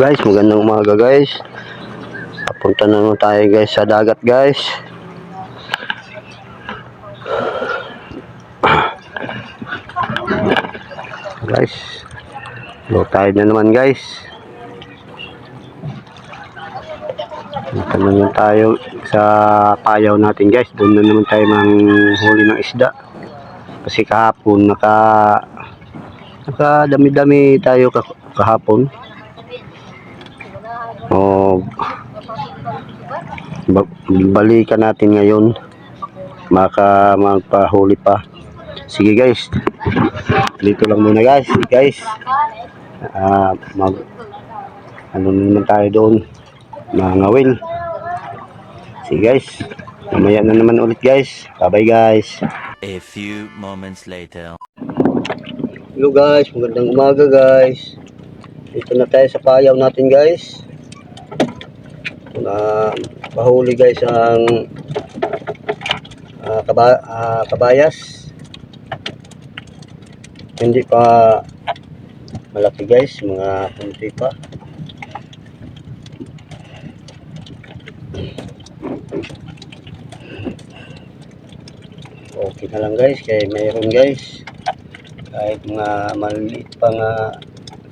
Guys, magandang umaga guys. Papunta na naman tayo guys sa dagat guys. Guys, low tide na naman guys. Punta na naman tayo sa payaw natin guys. Doon na naman tayo mang huli ng isda. Kasi kahapon naka naka dami-dami tayo ka- kahapon. O ba- balikan natin ngayon. Maka magpahuli pa. Sige guys. Dito lang muna guys. Guys. Ah, mag ano na naman tayo doon. Mangawil. Sige guys. Mamaya na naman ulit guys. Bye-bye guys. A few moments later. Hello guys, magandang umaga guys. Dito na tayo sa payaw natin guys. Na pahuli guys ang ah, kaba, ah, kabayas. Hindi pa malaki guys, mga kunti pa. Okay na lang guys, kaya mayroon guys kahit mga maliliit pa nga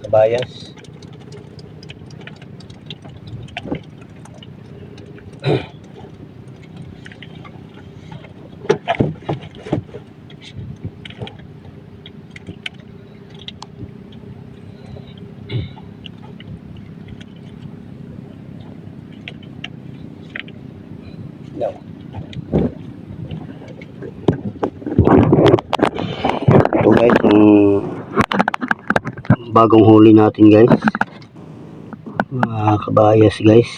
kabayas. Yaw. Ito guys, yung bagong huli natin guys. Mga kabayas guys.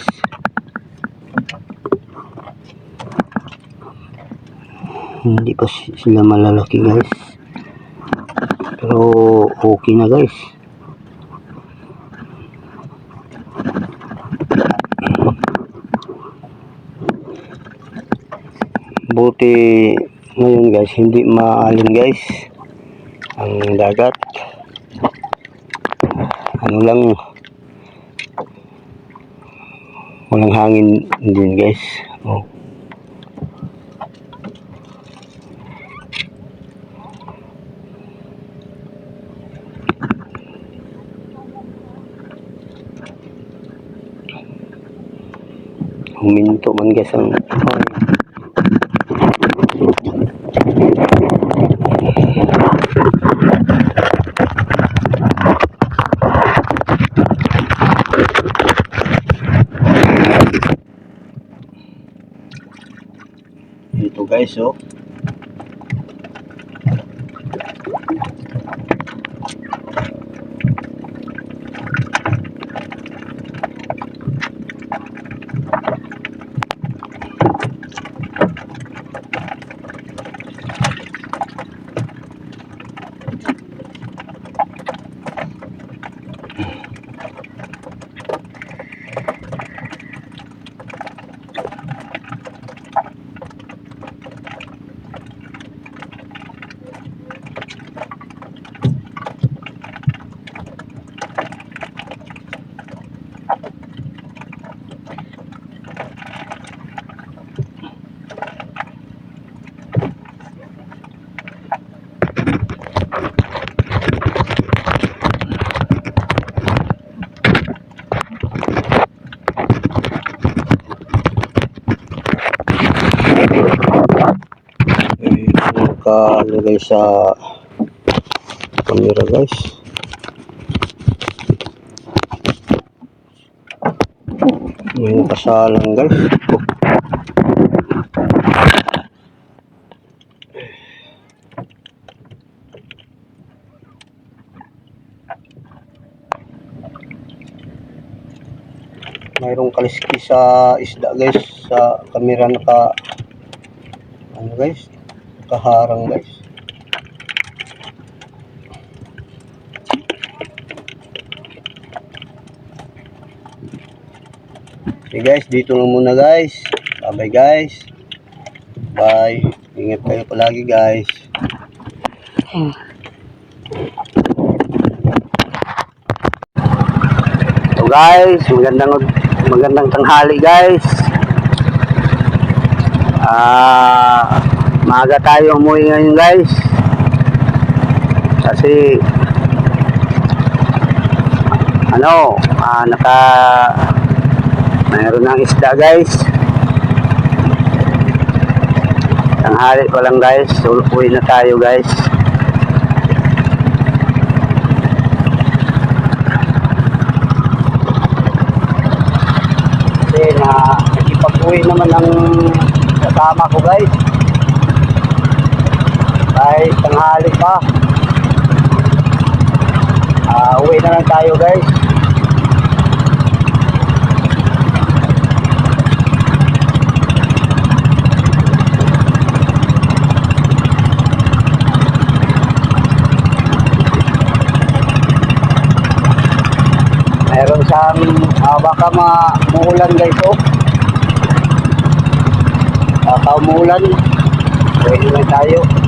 Hindi pa si- sila malalaki guys. Pero okay na guys. Buti ngayon guys, hindi maalin guys ang dagat. Ano lang walang hangin din guys. Oh. Huminto man guys ang hangin. Ito guys, oh. Eh, nakalagay sa camera guys. May nakasalang guys. Mayroong kaliski sa isda guys sa camera naka ano guys kaharang guys Okay guys, dito lang muna guys. Bye bye guys. Bye. Ingat kayo palagi guys. Ito guys, magandang magandang tanghali guys. Ah, maaga tayo umuwi ngayon guys. Kasi ano, ah, naka mayroon ng isda guys. Tanghali pa lang guys, uwi na tayo guys. Kasi na nakipag-uwi naman ang kasama ko guys. Kahit tanghali pa. Ah, uwi na lang tayo guys. Meron siyang ah, baka ma muulan guys oh. Baka umulan. Pwede lang tayo.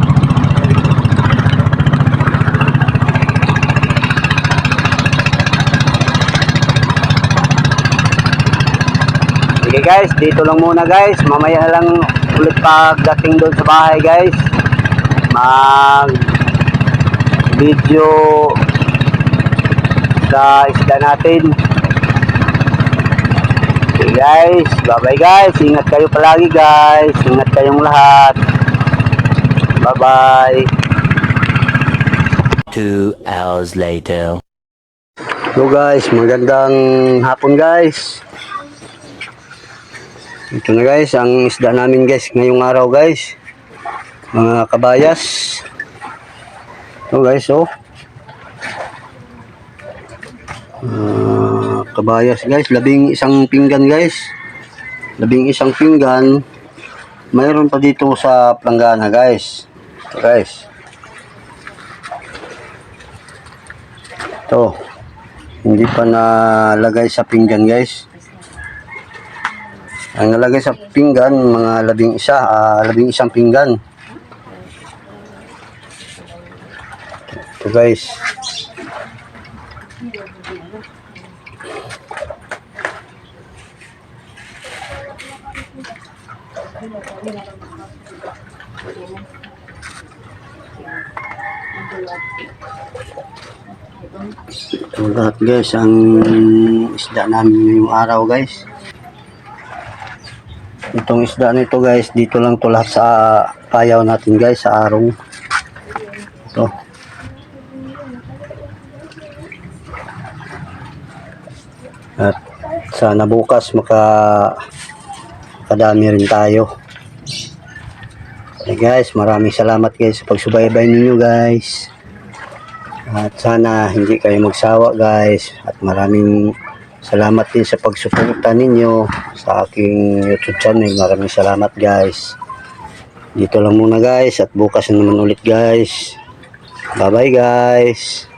Sige guys, dito lang muna guys. Mamaya lang ulit pagdating doon sa bahay guys. Mag video sa isda natin. Okay guys, bye bye guys. Ingat kayo palagi guys. Ingat kayong lahat. Bye bye. Two hours later. So guys, magandang hapon guys. Ito na guys, ang isda namin guys ngayong araw guys. Mga kabayas. Ito guys, oh. Ah, kabayas guys, labing isang pinggan guys. Labing isang pinggan. Mayroon pa dito sa planggana guys. Ito guys. Ito. Hindi pa nalagay sa pinggan guys. Ang nalagay sa pinggan, mga labing isa, ah, labing isang pinggan. Ito guys. Ito lahat guys, ang isda namin ngayong araw guys. Itong isda nito guys, dito lang to lahat sa payaw natin guys, sa arong. Ito. At sana bukas maka kadami rin tayo. Okay guys, maraming salamat guys sa pagsubaybay ninyo guys. At sana hindi kayo magsawa guys. At maraming salamat din sa pagsuporta ninyo sa aking YouTube channel. Maraming salamat guys. Dito lang muna guys at bukas na naman ulit guys. Bye bye guys.